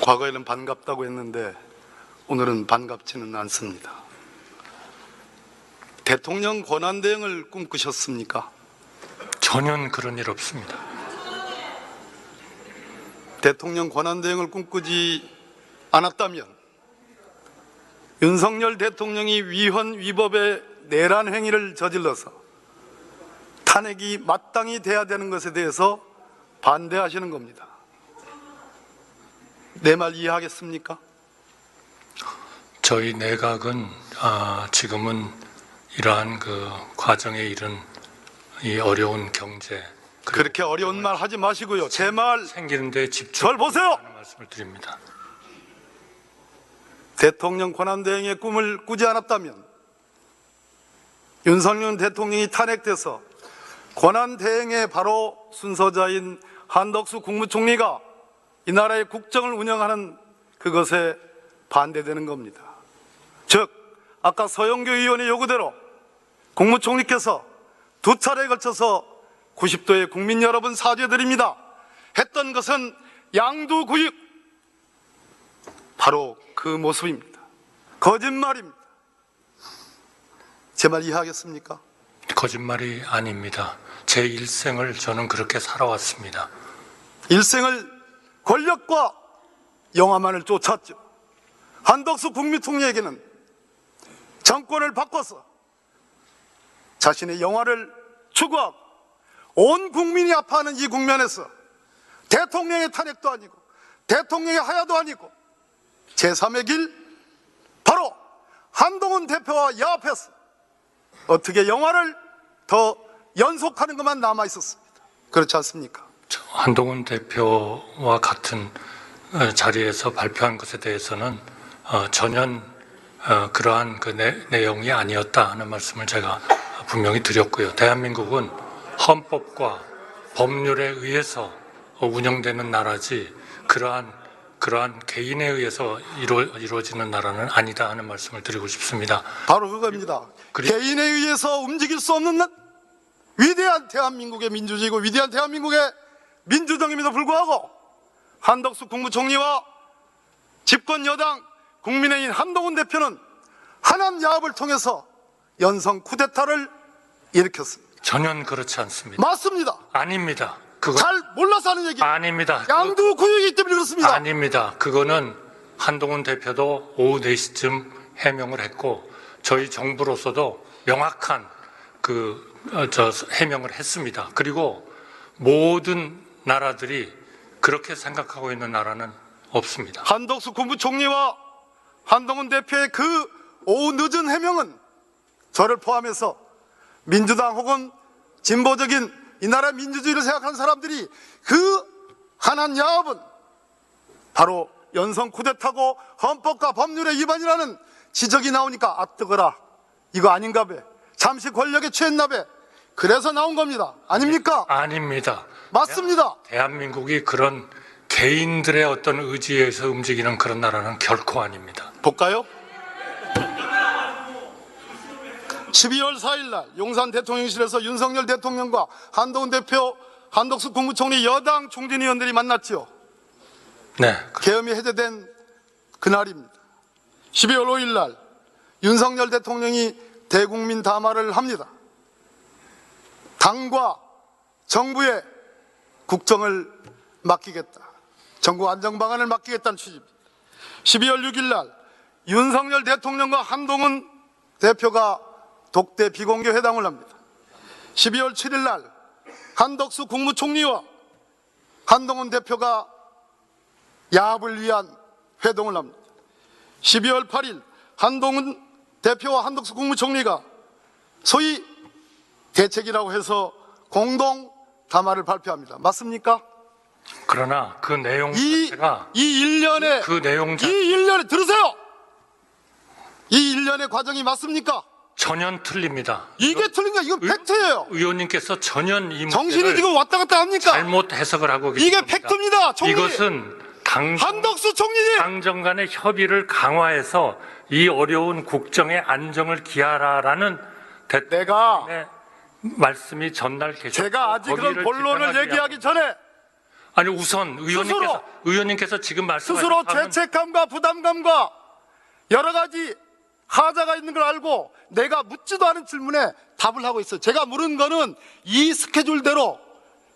과거에는 반갑다고 했는데 오늘은 반갑지는 않습니다. 대통령 권한 대행을 꿈꾸셨습니까? 전혀 그런 일 없습니다. 대통령 권한 대행을 꿈꾸지 않았다면 윤석열 대통령이 위헌 위법의 내란 행위를 저질러서 탄핵이 마땅히 돼야 되는 것에 대해서 반대하시는 겁니다. 내 말 이해하겠습니까? 저희 내각은 아, 지금은 이러한 그 과정에 이른 이 어려운 경제 그렇게 어려운 말 하지 마시고요. 제 말 생기는데 집중 절 보세요. 말씀을 드립니다. 대통령 권한대행의 꿈을 꾸지 않았다면 윤석열 대통령이 탄핵돼서 권한대행의 바로 순서자인 한덕수 국무총리가 이 나라의 국정을 운영하는 그것에 반대되는 겁니다. 즉, 아까 서영교 의원의 요구대로 국무총리께서 두 차례에 걸쳐서 90도의 국민 여러분 사죄드립니다. 했던 것은 양두구육 바로 그 모습입니다. 거짓말입니다. 제 말 이해하겠습니까? 거짓말이 아닙니다. 제 일생을 저는 그렇게 살아왔습니다. 일생을 권력과 영화만을 쫓았죠. 한덕수 국무총리에게는 정권을 바꿔서 자신의 영화를 추구하고 온 국민이 아파하는 이 국면에서 대통령의 탄핵도 아니고 대통령의 하야도 아니고 제3의 길 바로 한동훈 대표와 야합해서 어떻게 영화를 더 연속하는 것만 남아 있었습니다. 그렇지 않습니까? 저 한동훈 대표와 같은 어, 자리에서 발표한 것에 대해서는 어, 전혀 어, 그러한 그 내, 내용이 아니었다 하는 말씀을 제가 분명히 드렸고요. 대한민국은 헌법과 법률에 의해서 어, 운영되는 나라지 그러한 그러한 개인에 의해서 이루, 이루어지는 나라는 아니다 하는 말씀을 드리고 싶습니다. 바로 그겁니다. 그리- 개인에 의해서 움직일 수 없는 나- 위대한 대한민국의 민주주의고 위대한 대한민국의 민주정임에도 불구하고 한덕수 국무총리와 집권 여당 국민의힘 한동훈 대표는 하남 야합을 통해서 연성 쿠데타를 일으켰습니다. 전혀 그렇지 않습니다. 맞습니다. 아닙니다. 그거 잘 몰라서 하는 얘기. 아닙니다. 양두 구역이기 때문에 그렇습니다. 아닙니다. 그거는 한동훈 대표도 오후 4시쯤 해명을 했고 저희 정부로서도 명확한 그 저 해명을 했습니다. 그리고 모든 나라들이 그렇게 생각하고 있는 나라는 없습니다. 한덕수 국무총리와 한동훈 대표의 그 오후 늦은 해명은 저를 포함해서 민주당 혹은 진보적인 이 나라 민주주의를 생각하는 사람들이 그 한한 야합은 바로 연성 쿠데타고 헌법과 법률의 위반이라는 지적이 나오니까 아 뜨거라 이거 아닌가 배 잠시 권력에 취했나 배 그래서 나온 겁니다 아닙니까? 아닙니다. 맞습니다 대한민국이 그런 개인들의 어떤 의지에 의해서 움직이는 그런 나라는 결코 아닙니다. 볼까요? 12월 4일 날 용산 대통령실에서 윤석열 대통령과 한동훈 대표, 한덕수 국무총리 여당 총진위원들이 만났지요. 네. 계엄이 해제된 그날입니다. 12월 5일 날 윤석열 대통령이 대국민 담화를 합니다. 당과 정부의 국정을 맡기겠다. 정부 안정 방안을 맡기겠다는 취지입니다. 12월 6일 날 윤석열 대통령과 한동훈 대표가 독대 비공개 회담을 합니다. 12월 7일 날 한덕수 국무총리와 한동훈 대표가 야합을 위한 회동을 합니다. 12월 8일 한동훈 대표와 한덕수 국무총리가 소위 대책이라고 해서 공동 담화를 발표합니다. 맞습니까? 그러나 그 내용 이, 자체가 이 일련의 그 내용 이자 일련에 들으세요. 이 일련의 과정이 맞습니까? 전혀 틀립니다. 이게 틀린 게 이건 팩트예요. 의원님께서 전혀 이 정신이 지금 왔다 갔다 합니까? 잘못 해석을 하고 계십니다. 이게 팩트입니다. 총리. 이것은 당, 한덕수 총리님. 당정 간의 협의를 강화해서 이 어려운 국정의 안정을 기하라라는 내가 대통령의 말씀이 전날 계셨고 제가 아직은 거기를 본론을 얘기하기 전에 아니 우선 의원님께서 스스로- 의원님께서 지금 말씀하신 스스로 죄책감과 부담감과 여러 가지 하자가 있는 걸 알고 내가 묻지도 않은 질문에 답을 하고 있어요. 제가 물은 거는 이 스케줄대로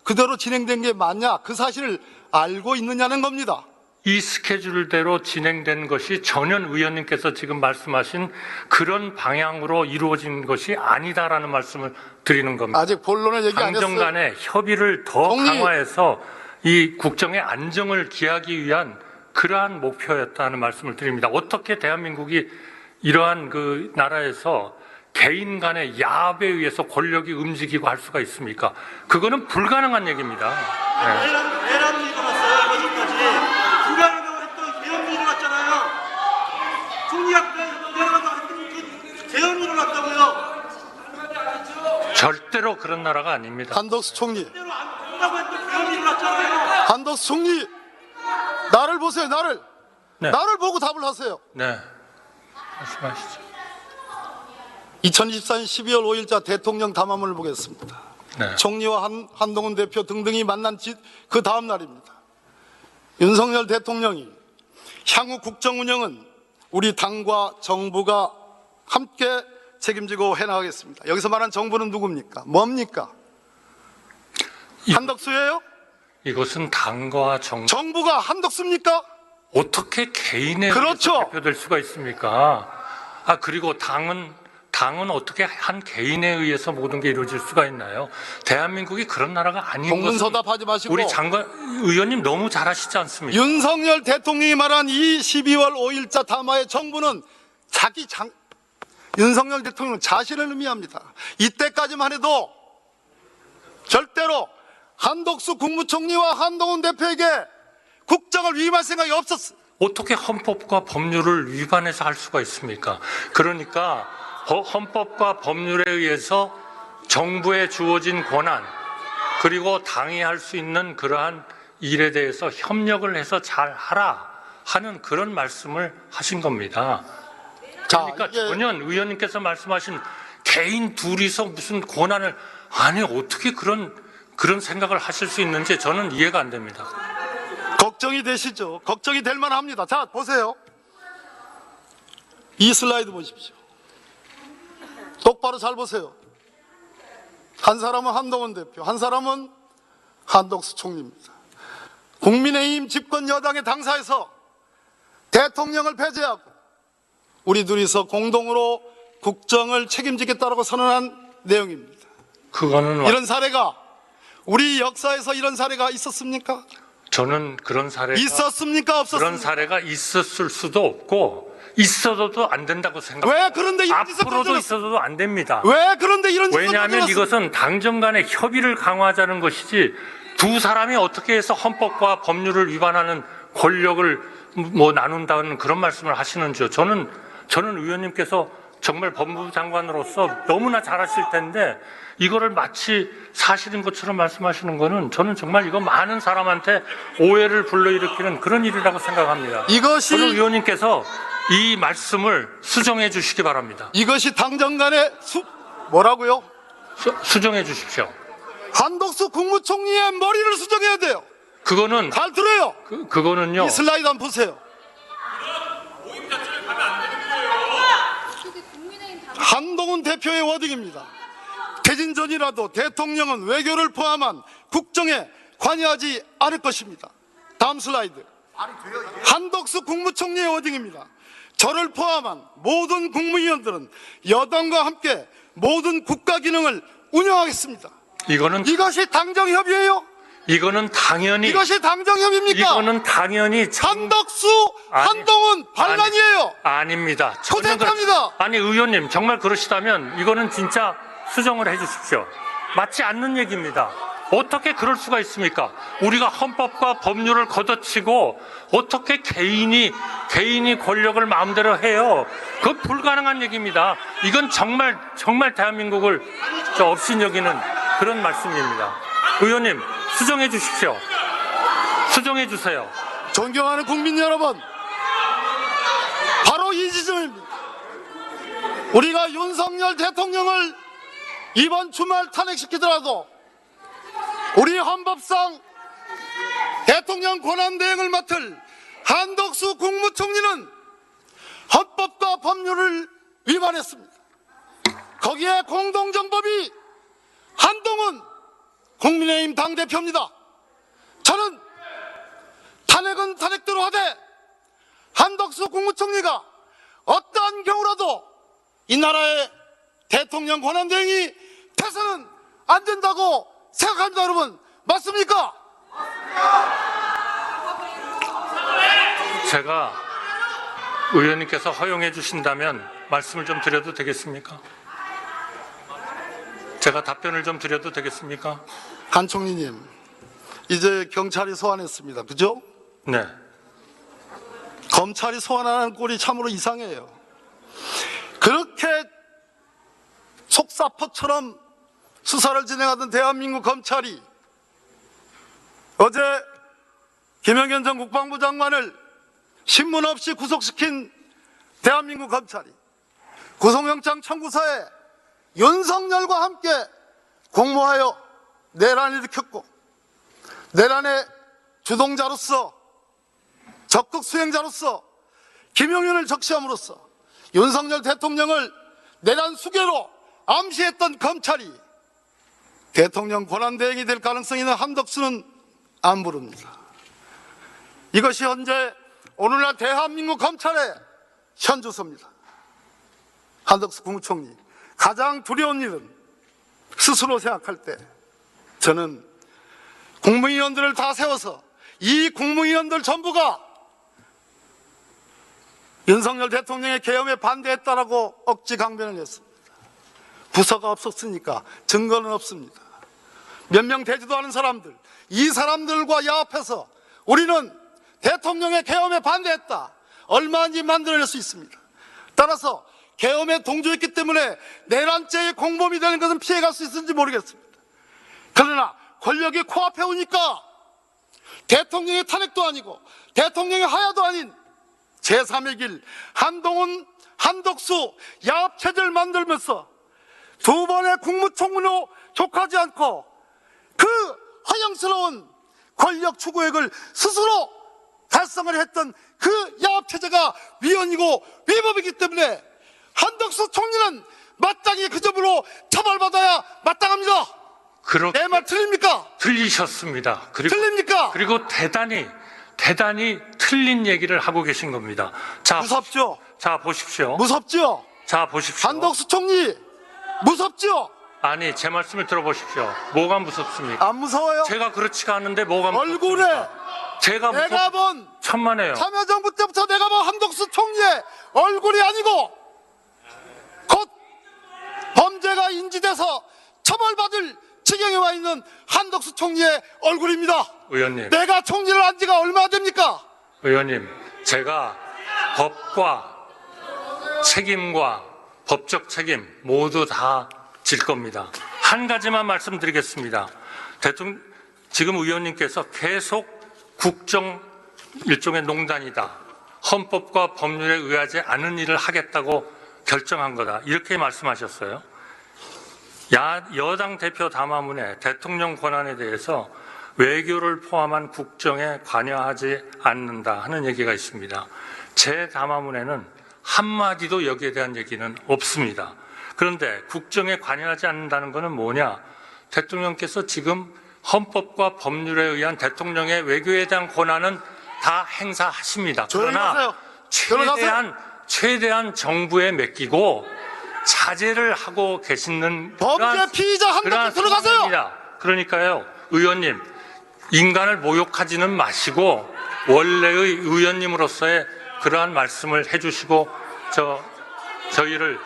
그대로 진행된 게 맞냐 그 사실을 알고 있느냐는 겁니다. 이 스케줄대로 진행된 것이 전현 의원님께서 지금 말씀하신 그런 방향으로 이루어진 것이 아니다라는 말씀을 드리는 겁니다. 아직 본론을 얘기 안 당정 했어요. 간의 협의를 더 동의. 강화해서 이 국정의 안정을 기하기 위한 그러한 목표였다는 말씀을 드립니다. 어떻게 대한민국이 이러한 그 나라에서 개인 간의 야합에 의해서 권력이 움직이고 할 수가 있습니까? 그거는 불가능한 얘기입니다. 네. 내란, 내란이 일어났어요, 이거까지. 불가능하다고 했던 개헌이 일어났잖아요. 총리학 내란하다고 했던 일어났다고요. 절대로 그런 나라가 아닙니다. 한덕수 총리. 한덕수 총리, 나를 보세요, 나를. 네. 나를 보고 답을 하세요. 네. 말씀하시죠. 2024년 12월 5일자 대통령 담화문을 보겠습니다. 네. 총리와 한, 한동훈 대표 등등이 만난 지, 그 다음 날입니다. 윤석열 대통령이 향후 국정 운영은 우리 당과 정부가 함께 책임지고 해나가겠습니다. 여기서 말한 정부는 누굽니까? 뭡니까? 이- 한덕수예요? 이것은 당과 정 정부가 한덕수입니까? 어떻게 개인의 그렇죠. 대표될 수가 있습니까? 아 그리고 당은 당은 어떻게 한 개인에 의해서 모든 게 이루어질 수가 있나요? 대한민국이 그런 나라가 아닌 것은 동문서답하지 마시고 우리 장관 의원님 너무 잘하시지 않습니까? 윤석열 대통령이 말한 이 12월 5일자 담화의 정부는 자기 장, 윤석열 대통령 자신을 의미합니다. 이때까지만 해도 절대로 한덕수 국무총리와 한동훈 대표에게 국정을 위임할 생각이 없었어요. 어떻게 헌법과 법률을 위반해서 할 수가 있습니까? 그러니까 버- 헌법과 법률에 의해서 정부에 주어진 권한 그리고 당이 할 수 있는 그러한 일에 대해서 협력을 해서 잘 하라 하는 그런 말씀을 하신 겁니다. 자, 그러니까 이게 전현 의원님께서 말씀하신 개인 둘이서 무슨 권한을 아니 어떻게 그런 그런 생각을 하실 수 있는지 저는 이해가 안 됩니다. 걱정이 되시죠? 걱정이 될 만합니다. 자, 보세요. 이 슬라이드 보십시오. 똑바로 잘 보세요. 한 사람은 한동훈 대표, 한 사람은 한덕수 총리입니다. 국민의힘 집권 여당의 당사에서 대통령을 배제하고 우리 둘이서 공동으로 국정을 책임지겠다라고 선언한 내용입니다. 그거는 와- 이런 사례가 우리 역사에서 이런 사례가 있었습니까? 저는 그런 사례가 있었습니까? 그런 없었습니까? 사례가 있었을 수도 없고 있어도 안 된다고 생각합니다. 왜 그런데 이런 앞으로도? 있어도 안 됩니다. 왜 그런데 이런 짓을 왜냐하면? 이것은 당정 간의 협의를 강화하자는 것이지 두 사람이 어떻게 해서 헌법과 법률을 위반하는 권력을 뭐 나눈다는 그런 말씀을 하시는지요. 저는 저는 의원님께서 정말 법무부 장관으로서 너무나 잘하실 텐데 이거를 마치 사실인 것처럼 말씀하시는 거는 저는 정말 이거 많은 사람한테 오해를 불러일으키는 그런 일이라고 생각합니다. 이것이 저는 의원님께서 이 말씀을 수정해 주시기 바랍니다. 이것이 당정 간의 수 뭐라고요? 수, 수정해 주십시오. 한덕수 국무총리의 머리를 수정해야 돼요. 그거는 잘 들어요. 그, 그거는요. 이 슬라이드 한번 보세요. 그게 국민의힘 당 한동훈 대표의 워딩입니다. 퇴진 전이라도 대통령은 외교를 포함한 국정에 관여하지 않을 것입니다. 다음 슬라이드. 한덕수 국무총리의 워딩입니다. 저를 포함한 모든 국무위원들은 여당과 함께 모든 국가 기능을 운영하겠습니다. 이거는 이것이 당정 협의예요? 이거는 당연히 이것이 당정협의입니까? 이거는 당연히 참- 한덕수, 아니, 한동훈 반란이에요. 아닙니다. 전혀. 그렇- 아니 의원님 정말 그러시다면 이거는 진짜 수정을 해주십시오. 맞지 않는 얘기입니다. 어떻게 그럴 수가 있습니까? 우리가 헌법과 법률을 걷어치고 어떻게 개인이 개인이 권력을 마음대로 해요? 그 불가능한 얘기입니다. 이건 정말 정말 대한민국을 저 없인 여기는 그런 말씀입니다. 의원님 수정해 주십시오. 수정해 주세요. 존경하는 국민 여러분, 바로 이 지점입니다. 우리가 윤석열 대통령을 이번 주말 탄핵시키더라도 우리 헌법상 대통령 권한대행을 맡을 한덕수 국무총리는 헌법과 법률을 위반했습니다. 거기에 공동정법이 한동훈 국민의힘 당대표입니다. 저는 탄핵은 탄핵대로 하되 한덕수 국무총리가 어떠한 경우라도 이 나라의 대통령 권한대행이 돼서는 안 된다고 생각합니다, 여러분. 맞습니까? 제가 의원님께서 허용해 주신다면 말씀을 좀 드려도 되겠습니까? 제가 답변을 좀 드려도 되겠습니까? 한 총리님, 이제 경찰이 소환했습니다. 그죠? 네. 검찰이 소환하는 꼴이 참으로 이상해요. 그렇게 속사포처럼 수사를 진행하던 대한민국 검찰이 어제 김영현 전 국방부 장관을 신문 없이 구속시킨 대한민국 검찰이 구속영장 청구서에 윤석열과 함께 공모하여 내란을 일으켰고 내란의 주동자로서 적극 수행자로서 김용현을 적시함으로써 윤석열 대통령을 내란 수괴로 암시했던 검찰이 대통령 권한대행이 될 가능성이 있는 한덕수는 안 부릅니다. 이것이 현재 오늘날 대한민국 검찰의 현주소입니다. 한덕수 국무총리 가장 두려운 일은 스스로 생각할 때 저는 국무위원들을 다 세워서 이 국무위원들 전부가 윤석열 대통령의 계엄에 반대했다라고 억지 강변을 했습니다. 부서가 없었으니까 증거는 없습니다. 몇 명 되지도 않은 사람들, 이 사람들과 야합해서 우리는 대통령의 계엄에 반대했다. 얼마든지 만들어낼 수 있습니다. 따라서 계엄에 동조했기 때문에 내란죄의 공범이 되는 것은 피해갈 수 있을지 모르겠습니다. 그러나 권력이 코앞에 오니까 대통령의 탄핵도 아니고 대통령의 하야도 아닌 제3의 길 한동훈 한덕수 야합체제를 만들면서 두 번의 국무총리로 족하지 않고 그 허영스러운 권력 추구액을 스스로 달성을 했던 그 야합체제가 위헌이고 위법이기 때문에 한덕수 총리는 마땅히 그 점으로 처벌받아야 마땅합니다. 내 말 틀립니까? 틀리셨습니다. 그리고 틀립니까? 그리고 대단히 대단히 틀린 얘기를 하고 계신 겁니다. 자, 무섭죠? 자 보십시오. 무섭죠? 자 보십시오. 한덕수 총리 무섭죠? 아니 제 말씀을 들어보십시오. 뭐가 무섭습니까? 안 무서워요? 제가 그렇지가 않은데 뭐가 얼굴에 무섭습니까? 제가 내가 무섭 본 천만에요. 참여정부 때부터 내가 본 한덕수 총리의 얼굴이 아니고 곧 범죄가 인지 돼서 처벌받을 지경에 와 있는 한덕수 총리의 얼굴입니다. 의원님, 내가 총리를 한 지가 얼마 됩니까? 의원님, 제가 법과 책임과 법적 책임 모두 다 질 겁니다. 한 가지만 말씀드리겠습니다. 대통령, 지금 의원님께서 계속 국정 일종의 농단이다. 헌법과 법률에 의하지 않은 일을 하겠다고 결정한 거다. 이렇게 말씀하셨어요. 야, 여당 대표 담화문에 대통령 권한에 대해서 외교를 포함한 국정에 관여하지 않는다 하는 얘기가 있습니다. 제 담화문에는 한마디도 여기에 대한 얘기는 없습니다. 그런데 국정에 관여하지 않는다는 것은 뭐냐? 대통령께서 지금 헌법과 법률에 의한 대통령의 외교에 대한 권한은 다 행사하십니다. 그러나. 최대한 최대한 정부에 맡기고 자제를 하고 계시는 범죄 피의자 한 명 들어가세요. 상황입니다. 그러니까요, 의원님 인간을 모욕하지는 마시고 원래의 의원님으로서의 그러한 말씀을 해주시고 저 저희를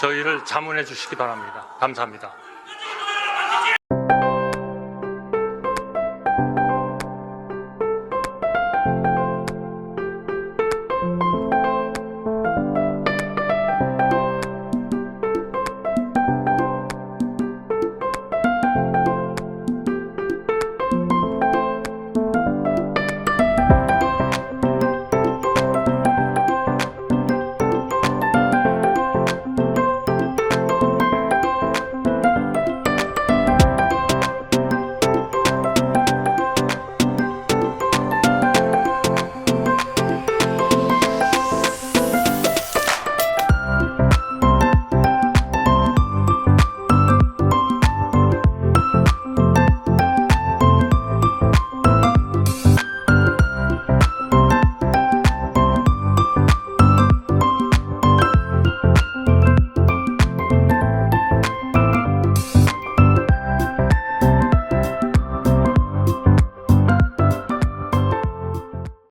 저희를 자문해 주시기 바랍니다. 감사합니다.